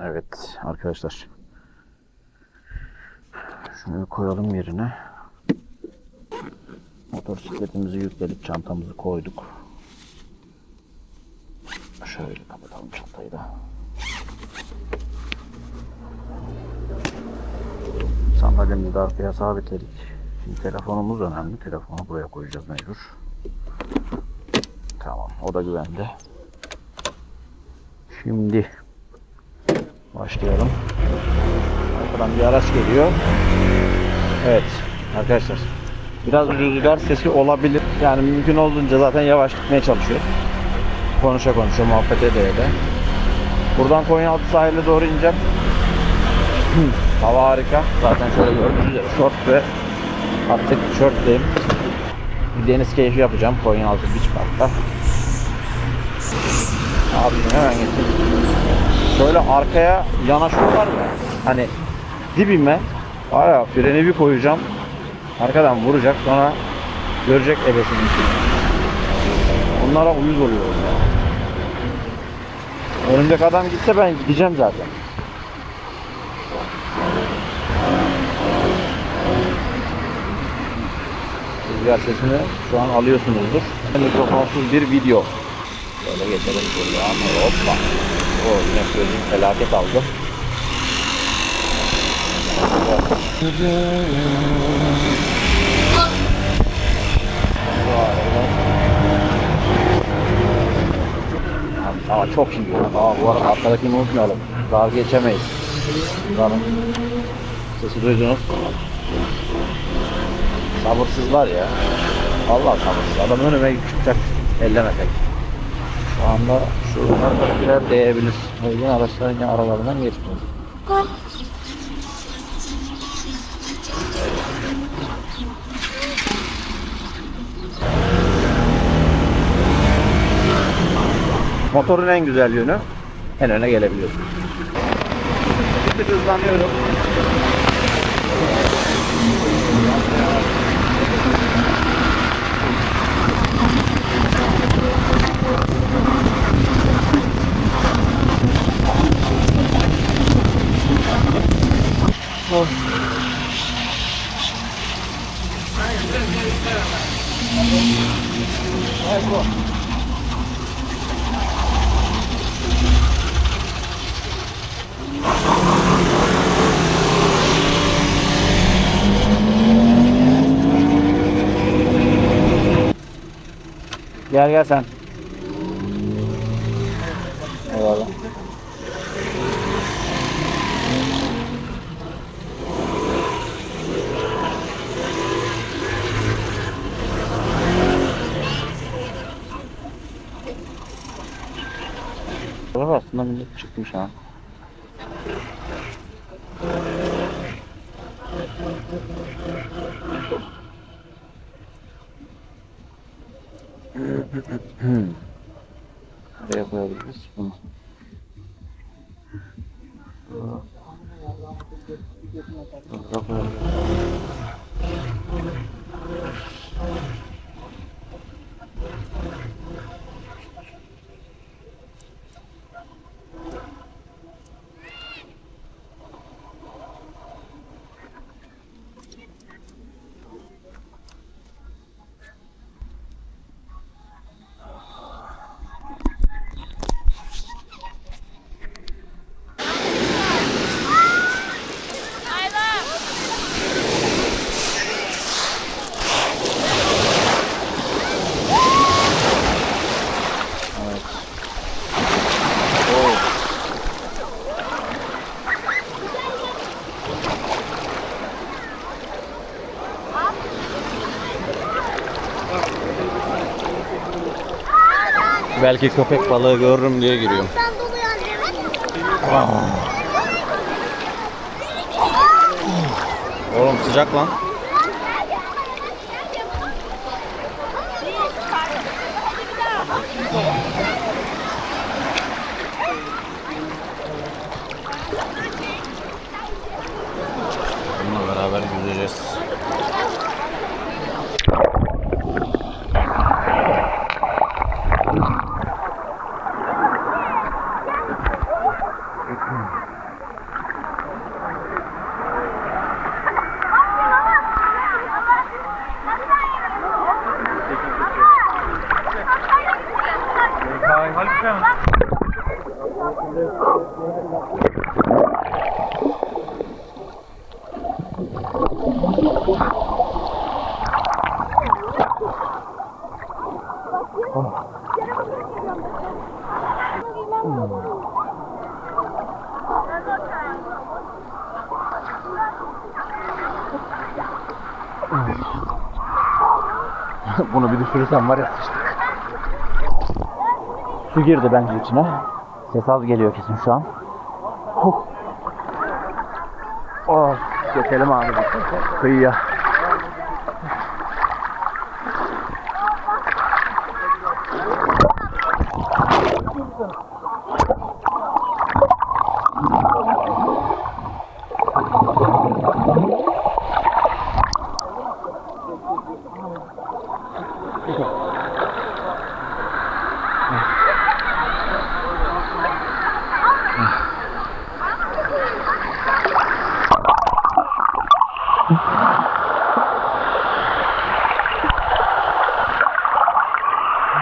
Evet arkadaşlar. Şunu koyalım yerine. Motosikletimizi yükledik, çantamızı koyduk. Şöyle kapatalım çantayı da. Sandalyemizi de arkaya sabitledik. Şimdi telefonumuz önemli. Telefonu buraya koyacağız mecbur. Tamam, o da güvende. Şimdi başlayalım. Arkadan bir araç geliyor. Evet arkadaşlar. Biraz rüzgar sesi olabilir. Yani mümkün olduğunca zaten yavaş gitmeye çalışıyoruz. Konuşa konuşa muhabbet ede ede. Buradan Konyaaltı sahile doğru ineceğim. Hava harika. Zaten şöyle gördüğünüz üzere şort ve atlet tişörtleyim. Deniz keyfi yapacağım Konyaaltı Beach Park'ta. Abi hemen geçelim. Şöyle arkaya yanaşıyorlar ya. Hani dibime var ya freni bir koyacağım. Arkadan vuracak sonra görecek ebesini. Onlara uyuz oluyorum ya. Önümdeki adam gitse ben gideceğim zaten. Rüzgar sesini şu an alıyorsunuzdur. Mikrofonsuz bir video. Böyle geçelim şuradan. Hoppa. O yine gözüm felaket aldı. Ama çok iyi. Aa, bu arada arkadakini unutmayalım. Daha geçemeyiz. Buranın sesi duydunuz. Sabırsızlar ya. Allah sabırsız. Adam önüme çıkacak. Ellemesek. Şu anda şu arkadakiler değebilir. O yüzden araçların yine aralarından geçmiyor. Motorun en güzel yönü en öne gelebiliyorsun. Tık hızlanıyorum. Gel gel sen. Eyvallah. Bak aslında millet çıkmış ha. Nereye koyabiliriz bunu? Burada koyabiliriz. Belki köpek balığı görürüm diye giriyorum. Oğlum sıcak lan. Bunu bir düşürürsem var ya sıçtık. Su girdi bence içine. Ses az geliyor kesin şu an. Huh. Oh, geçelim abi. Kıyıya.